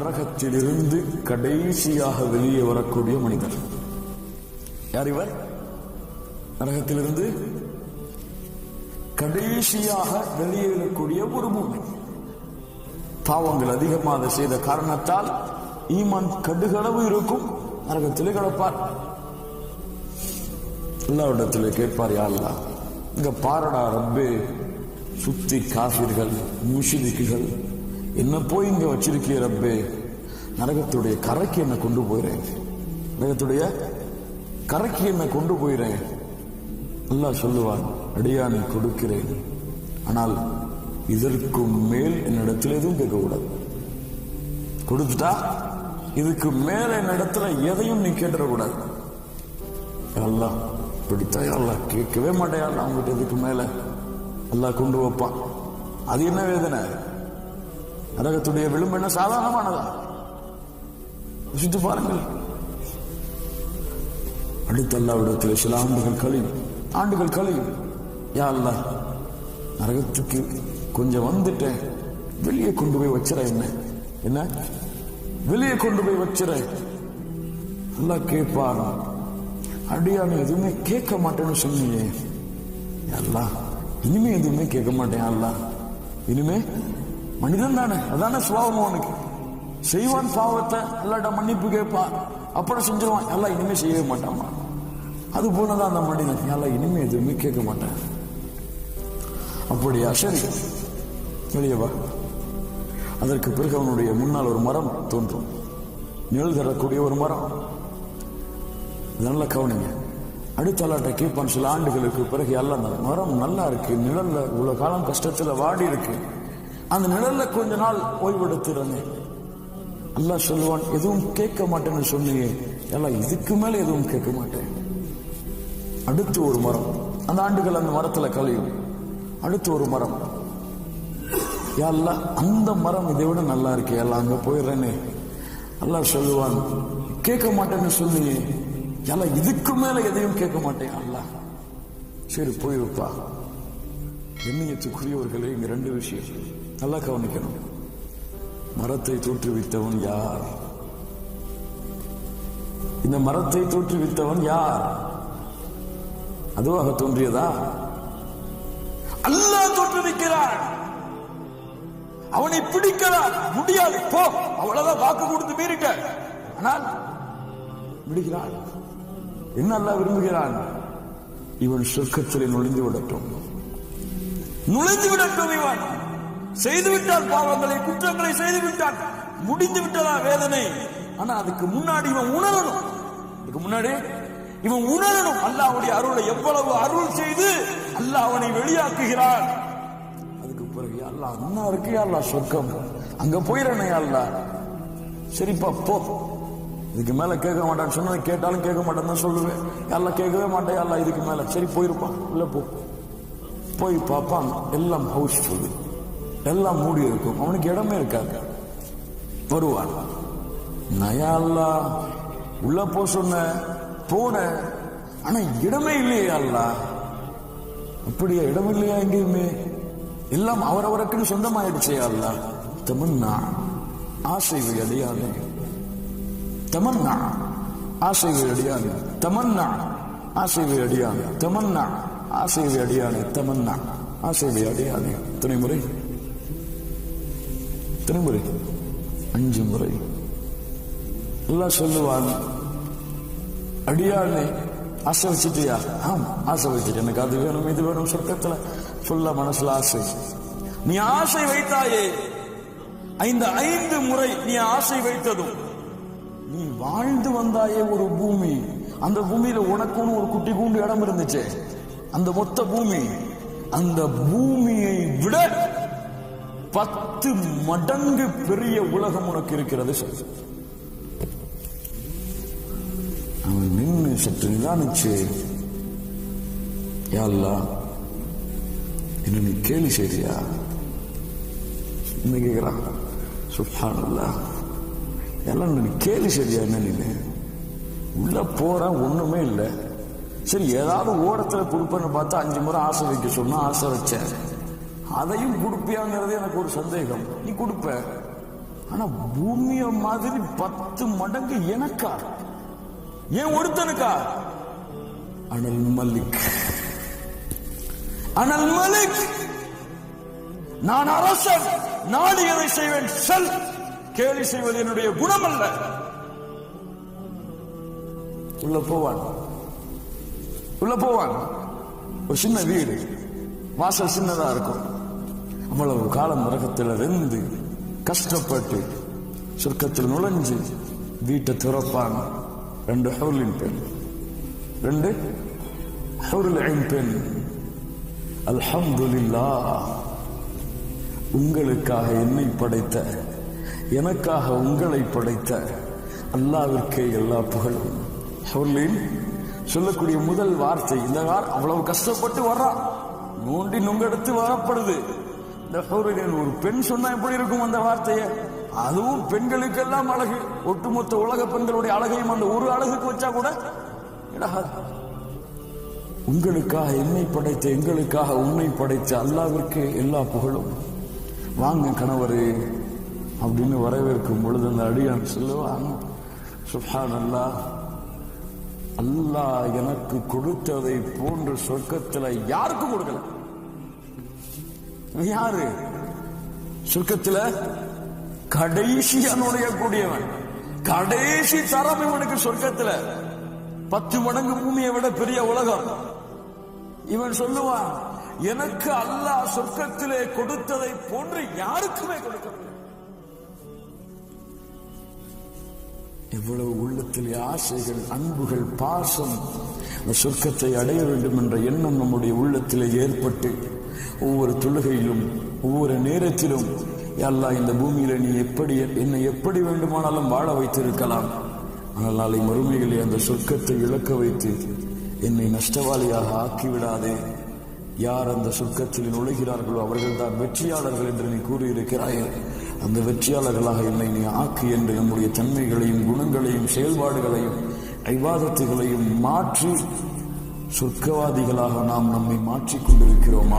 நரகத்திலிருந்து கடைசியாக வெளியே வரக்கூடிய மனிதர். யார் இவர்? நரகத்திலிருந்து கடைசியாக வெளியே வரக்கூடிய ஒரு பூமி பாவங்கள் அதிகமாக செய்த காரணத்தால் ஈமான் கடுகளவு இருக்கும். நரகத்திலே கிடப்பார். எல்லாவிடத்திலே கேட்பார் யாருலா இங்க பாரடா ரப்பே சுத்தி காபிர்கள் முஷிதிக்குகள் என்ன போய் இங்க வச்சிருக்கிய ரப்பே? நரகத்துடைய கரைக்கு என்ன கொண்டு போயிறேன். நரகத்துடைய கரைக்கு என்ன கொண்டு போயிறேன். நல்லா சொல்லுவான் அடியானை கொடுக்கிறேன். ஆனால் இதற்கும் மேல் என்னிடத்தில் எதுவும் கேட்கக்கூடாது. கொடுத்துட்டா இதுக்கு மேல என்னிடத்துல எதையும் நீ கேட்டுடக்கூடாது அல்லாஹ் பிடித்தா அல்லாஹ் கேட்கவே மாட்டேன் அவங்ககிட்ட இதுக்கு மேல. எல்லாம் கொண்டு வைப்பான். அது என்ன வேதனை? நரகத்துடைய விளிம்பு என்ன சாதாரணமானதா? யோசித்து பாருங்கள். அடுத்தல்லாவிடத்தில் சில ஆண்டுகள் கழியும் ஆண்டுகள் கழியும். யா அல்லாஹ் நரகத்துக்கு கொஞ்சம் வந்துட்டேன். வெளியே கொண்டு போய் வச்சிட என்ன? என்ன? வெளியே கொண்டு போய் வச்சிட. நல்லா கேட்பார் அடியானு எதுவுமே கேட்க மாட்டேன்னு சொன்னியே. அல்லாஹ் இனிமே எதுவுமே கேட்க மாட்டேன் அல்லாஹ். இனிமே மனிதன் தானே அதானே சுபாவம் அவனுக்கு. செய்வான் பாவத்தை எல்லாட்ட மன்னிப்பு கேட்பான் அப்புறம் செஞ்சிருவான். எல்லாம் இனிமே செய்யவே மாட்டான் அது போனதான் அந்த மனிதன். எல்லாம் இனிமே எதுவுமே கேட்க மாட்டேன். அப்படியா? சரி. வெளியே வா. அதற்கு பிறகு அவனுடைய முன்னால் ஒரு மரம் தோன்றும். நிழல் தரக்கூடிய ஒரு மரம். நல்ல கவனிங்க. அடுத்த ஆளாட்ட கேட்பான் சில ஆண்டுகளுக்கு பிறகு எல்லாம் அந்த மரம் நல்லா இருக்கு. நிழல்ல இவ்வளவு காலம் கஷ்டத்துல வாடி இருக்கு. அந்த நிழல்ல கொஞ்ச நாள் ஓய்வெடுத்துறேன் அல்லாஹ் சொல்லுவான் எதுவும் கேட்க மாட்டேன்னு சொன்னீங்க எல்லாம் இதுக்கு மேல எதுவும் கேட்க மாட்டேன். அடுத்து ஒரு மரம். அந்த ஆண்டுகள் அந்த மரத்துல கழியும். அடுத்து ஒரு மரம். எல்லாம் அந்த மரம் இதை விட நல்லா இருக்கு. எல்லாம் அங்க போயிடுறேனே. அல்லாஹ் சொல்லுவான் கேட்க மாட்டேன்னு சொன்னீங்க எல்லாம் இதுக்கு மேல எதையும் கேட்க மாட்டேன். அல்லாஹ் சரி போயிருப்பா எண்ணியத்துக்குரியவர்களே இங்க ரெண்டு விஷயம். நல்லா கவனிக்கணும். மரத்தை தோற்றுவித்தவன் யார்? இந்த மரத்தை தோற்றுவித்தவன் யார்? அதுவாக தோன்றியதா? அல்லாஹ் தோற்றுவிக்கிறான். அவனை பிடிக்கலாம் முடியாது. போ. அவ்வளவுதான் வாக்கு கொடுத்து மீறிட்ட. ஆனால் விடுகிறான் என்ன அல்லாஹ் விரும்புகிறான்? இவன் சொர்க்கத்திலே நுழைந்து விடட்டும். நுழைந்து விடட்டும் இவன். செய்துவிட்டான் பாவங்களை குற்றங்களை செய்து விட்டான் முடிந்து விட்டதா வேதனை. ஆனா அதுக்கு முன்னாடி இவன் உணரணும். அதுக்கு முன்னாடி இவன் உணரணும். அல்லாவுடைய அருளை எவ்வளவு அருள் செய்து அல்லாஹ் அவனை வெளியாக்குகிறான். அதுக்கு பிறகு அல்லாஹ் அண்ணா இருக்கு அல்லாஹ் சொர்க்கம். அங்க போயிடனே அல்லாஹ். சரிப்பா போ இதுக்கு மேல கேட்க மாட்டான்னு சொன்னதை கேட்டாலும் கேட்க மாட்டேன்னு தான் சொல்லுவேன். எல்லாம் கேட்கவே மாட்டேன் எல்லாம் இதுக்கு மேல. சரி போயிருப்பான் உள்ள போ. போய் பார்ப்பான் எல்லாம் ஹவுஸ்ஃபுல் எல்லாம் மூடி இருக்கும். அவனுக்கு இடமே இருக்காது. வருவான். நயா அல்லா உள்ள போ சொன்ன போன ஆனா இடமே இல்லையா அல்லா. அப்படியா இடம் இல்லையா எங்கேயுமே? எல்லாம் அவரவருக்குன்னு சொந்தமாயிடுச்சே அல்லா. தமன்னா ஆசை அடையாது தமன்னா ஆசை அடியானே தமன்னா ஆசை அடியானே தமன்னா ஆசை அடியானே தமன்னா ஆசை அடியானே துணை முறை? எத்தனை முறை? அஞ்சு முறை. எல்லாம் சொல்லுவான் அடியாளை ஆசை வச்சுட்டியா ஆம் ஆசை வச்சுட்டு எனக்கு அது வேணும் இது வேணும். சொர்க்கத்துல ஃபுல்லா மனசுல ஆசை. நீ ஆசை வைத்தாயே. ஐந்து ஐந்து முறை நீ ஆசை வைத்ததும். நீ வாழ்ந்து வந்தாயே ஒரு பூமி. அந்த பூமியில உனக்குன்னு ஒரு குட்டி கூண்டு இடம் இருந்துச்சு. அந்த மொத்த பூமி. அந்த பூமியை விட பத்து மடங்கு பெரிய உலகம் உனக்கு இருக்கிறது சொல். அவன் நின்று சற்று நிதானிச்சு யாழ்லா என்ன நீ கேலி செய்றியா? என்ன கேட்கிறான் சுப்ஹானல்லா எல்லாம் நீ கேலி செய்றியா என்ன நீ உள்ள போற ஒண்ணுமே இல்லை. சரி ஏதாவது ஓரத்துல கொடுப்பேன்னு பார்த்தா அஞ்சு முறை ஆசை வைக்க சொன்னா ஆசை வச்சேன். அதையும் கொடுப்பியாங்கிறது எனக்கு ஒரு சந்தேகம். நீ கொடுப்ப. ஆனா பூமிய மாதிரி பத்து மடங்கு எனக்கா? ஏன் ஒருத்தனுக்கா? அனல் மல்லிக் அனல் மலிக்! நான் அரசன். நாடியதை செய்வேன்? செல். கேலி செய்வது என்னுடைய குணம் அல்ல உள்ள போவான். உள்ள போவான். ஒரு சின்ன வீடு. வாசல் சின்னதா இருக்கும். அவ்வளவு காலம் உலகத்தில் இருந்து கஷ்டப்பட்டு சொர்க்கத்தில் நுழைஞ்சு வீட்டை துறப்பான். ரெண்டு ஹவுலின் பெண். ரெண்டு ஹவுலின் பெண். அல்ஹம்துலில்லா உங்களுக்காக என்னை படைத்த எனக்காக உங்களை படைத்த அல்லாவிற்கே எல்லா புகழும். ஹவுலின் சொல்லக்கூடிய முதல் வார்த்தை இந்த வார் அவ்வளவு கஷ்டப்பட்டு வர்றான் நோண்டி நுங்கெடுத்து வரப்படுது. இந்த ஹவுலின் ஒரு பெண் சொன்னா எப்படி இருக்கும் அந்த வார்த்தையை? அதுவும் பெண்களுக்கெல்லாம் அழகு. ஒட்டுமொத்த உலக பெண்களுடைய அழகையும் அந்த ஒரு அழகுக்கு வச்சா கூட இடாது உங்களுக்காக என்னை படைத்த எங்களுக்காக உன்னை படைத்த அல்லாவிற்கு எல்லா புகழும். வாங்க கணவரே அப்படின்னு வரவேற்கும் பொழுது அந்த அடியான் சொல்லுவான் சுஹான் அல்லாஹ் அல்லாஹ் எனக்கு கொடுத்ததை போன்ற சொர்க்கத்தில் யாருக்கும் கொடுக்கல. யாரு? சொர்க்கத்தில் கடைசியா நுழையக்கூடியவன் கடைசி தரம் இவனுக்கு சொர்க்கத்துல. பத்து மடங்கு பூமியை விட பெரிய உலகம். இவன் சொல்லுவான் எனக்கு அல்லாஹ் சொர்க்கத்திலே கொடுத்ததை போன்று யாருக்குமே கொடுக்கவில்லை. எவ்வளவு உள்ளத்திலே ஆசைகள் அன்புகள் பாசம் அந்த சொர்க்கத்தை அடைய வேண்டும் என்ற எண்ணம் நம்முடைய உள்ளத்திலே ஏற்பட்டு ஒவ்வொரு தொழுகையிலும் ஒவ்வொரு நேரத்திலும் எல்லா இந்த பூமியில நீ எப்படி என்னை எப்படி வேண்டுமானாலும் வாழ வைத்திருக்கலாம். ஆனால் நாளை மறுமைகளை அந்த சொர்க்கத்தை இழக்க வைத்து என்னை நஷ்டவாளியாக ஆக்கிவிடாதே. யார் அந்த சொர்க்கத்தில் நுழைகிறார்களோ அவர்கள் தான் வெற்றியாளர்கள் என்று நீ கூறியிருக்கிறாய். அந்த வெற்றியாளர்களாக என்னை நீ ஆக்கு என்று நம்முடைய தன்மைகளையும் குணங்களையும் செயல்பாடுகளையும் ஐவாதத்துகளையும் மாற்றி சொர்க்கவாதிகளாக நாம் நம்மை மாற்றிக் கொண்டிருக்கிறோமா?